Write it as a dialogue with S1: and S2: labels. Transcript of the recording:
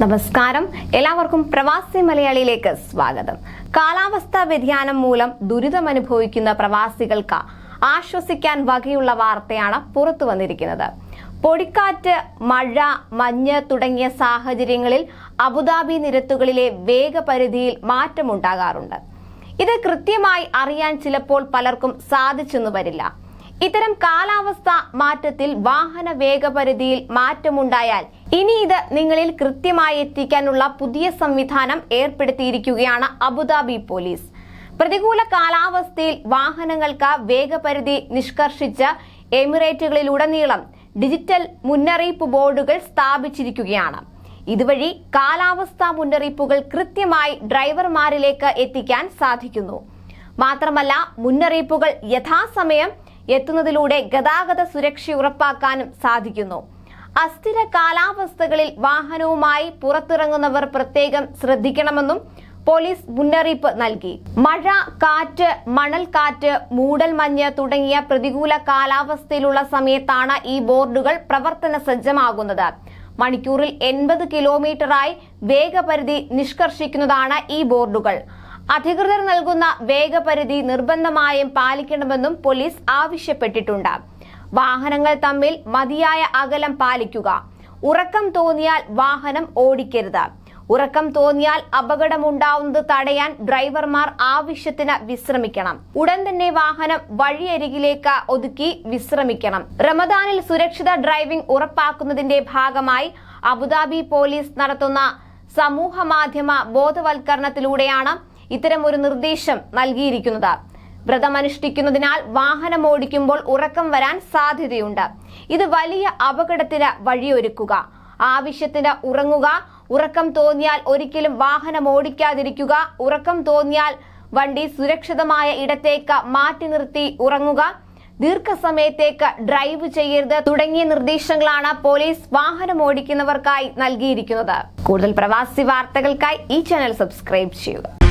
S1: നമസ്കാരം. എല്ലാവർക്കും പ്രവാസി മലയാളിയിലേക്ക് സ്വാഗതം. കാലാവസ്ഥാ വ്യതിയാനം മൂലം ദുരിതമനുഭവിക്കുന്ന പ്രവാസികൾക്ക് ആശ്വസിക്കാൻ വകയുള്ള വാർത്തയാണ് പുറത്തു വന്നിരിക്കുന്നത്. പൊടിക്കാറ്റ് മഴ മഞ്ഞ് തുടങ്ങിയ സാഹചര്യങ്ങളിൽ അബുദാബി നിരത്തുകളിലെ വേഗപരിധിയിൽ മാറ്റമുണ്ടാകാറുണ്ട്. ഇത് കൃത്യമായി അറിയാൻ ചിലപ്പോൾ പലർക്കും സാധിച്ചെന്നു വരില്ല. ഇത്തരം കാലാവസ്ഥ മാറ്റത്തിൽ വാഹന വേഗപരിധിയിൽ മാറ്റമുണ്ടായാൽ ഇനി ഇത് നിങ്ങളിൽ കൃത്യമായി എത്തിക്കാനുള്ള പുതിയ സംവിധാനം ഏർപ്പെടുത്തിയിരിക്കുകയാണ് അബുദാബി പോലീസ്. പ്രതികൂല കാലാവസ്ഥയിൽ വാഹനങ്ങൾക്ക് വേഗപരിധി നിഷ്കർഷിച്ച എമിറേറ്റുകളിലുടനീളം ഡിജിറ്റൽ മുന്നറിയിപ്പ് ബോർഡുകൾ സ്ഥാപിച്ചിരിക്കുകയാണ്. ഇതുവഴി കാലാവസ്ഥാ മുന്നറിയിപ്പുകൾ കൃത്യമായി ഡ്രൈവർമാരിലേക്ക് എത്തിക്കാൻ സാധിക്കുന്നു. മാത്രമല്ല മുന്നറിയിപ്പുകൾ യഥാസമയം എത്തുന്നതിലൂടെ ഗതാഗത സുരക്ഷ ഉറപ്പാക്കാനും സാധിക്കുന്നു. അസ്ഥിര കാലാവസ്ഥകളിൽ വാഹനവുമായി പുറത്തിറങ്ങുന്നവർ പ്രത്യേകം ശ്രദ്ധിക്കണമെന്നും പോലീസ് മുന്നറിയിപ്പ് നൽകി. മഴ കാറ്റ് മണൽക്കാറ്റ് മൂടൽമഞ്ഞ് തുടങ്ങിയ പ്രതികൂല കാലാവസ്ഥയിലുള്ള സമയത്താണ് ഈ ബോർഡുകൾ പ്രവർത്തന സജ്ജമാകുന്നത് മണിക്കൂറിൽ എൺപത് കിലോമീറ്ററായി വേഗപരിധി നിഷ്കർഷിക്കുന്നതാണ് ഈ ബോർഡുകൾ. അധികൃതർ നൽകുന്ന വേഗപരിധി നിർബന്ധമായും പാലിക്കണമെന്നും പോലീസ് ആവശ്യപ്പെട്ടിട്ടുണ്ട്. വാഹനങ്ങൾ തമ്മിൽ മതിയായ അകലം പാലിക്കുക. ഉറക്കം തോന്നിയാൽ വാഹനം ഓടിക്കരുത്. ഉറക്കം തോന്നിയാൽ അപകടമുണ്ടാവുന്നത് തടയാൻ ഡ്രൈവർമാർ ആവശ്യത്തിന് വിശ്രമിക്കണം. ഉടൻ തന്നെ വാഹനം വഴിയരികിലേക്ക് ഒതുക്കി വിശ്രമിക്കണം. റമദാനിൽ സുരക്ഷിത ഡ്രൈവിംഗ് ഉറപ്പാക്കുന്നതിന്റെ ഭാഗമായി അബുദാബി പോലീസ് നടത്തുന്ന സമൂഹ മാധ്യമ ബോധവൽക്കരണത്തിലൂടെയാണ് ഇത്തരം ഒരു നിർദ്ദേശം നൽകിയിരിക്കുന്നത്. വ്രതമനുഷ്ഠിക്കുന്നതിനാൽ വാഹനം ഓടിക്കുമ്പോൾ ഉറക്കം വരാൻ സാധ്യതയുണ്ട്. ഇത് വലിയ അപകടത്തിന് വഴിയൊരുക്കുക. ആവശ്യത്തിന് ഉറങ്ങുക. ഉറക്കം തോന്നിയാൽ ഒരിക്കലും വാഹനം ഓടിക്കാതിരിക്കുക. ഉറക്കം തോന്നിയാൽ വണ്ടി സുരക്ഷിതമായ ഇടത്തേക്ക് മാറ്റി നിർത്തി ഉറങ്ങുക. ദീർഘസമയത്തേക്ക് ഡ്രൈവ് ചെയ്യരുത് തുടങ്ങിയ നിർദ്ദേശങ്ങളാണ് പോലീസ് വാഹനം ഓടിക്കുന്നവർക്കായി നൽകിയിരിക്കുന്നത്. കൂടുതൽ പ്രവാസി വാർത്തകൾക്കായി ഈ ചാനൽ സബ്സ്ക്രൈബ് ചെയ്യുക.